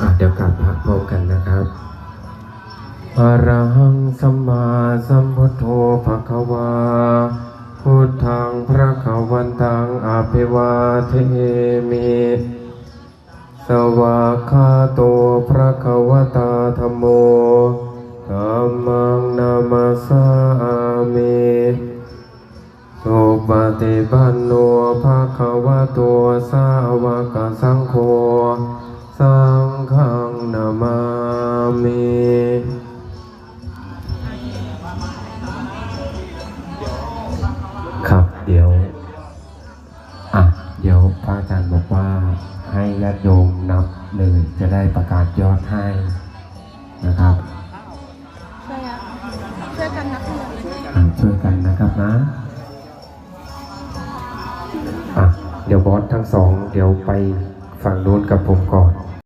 อะเดี๋ยวกลับพระพร้อมกันนะครับอะระหังสัมมาสัมพุทโธภะคะวาพุทธังพระขวันตังอภิวาเทมิสวากขาโตพระขวตาธรรมโมธัมมังนามาสามิสุปฏิปันโนภะคะวะโตสาวกสังโฆ มามิครับเดี๋ยว อะ เดี๋ยวพระอาจารย์บอกว่าให้ญาติโยมนับเลยจะได้ประกาศยอดให้นะครับช่วยอะช่วยกันนับเงินเลยอะช่วยกันนะครับนะอะเดี๋ยวบอสทั้งสอง เดี๋ยวไปฝั่งนู้นกับผมก่อน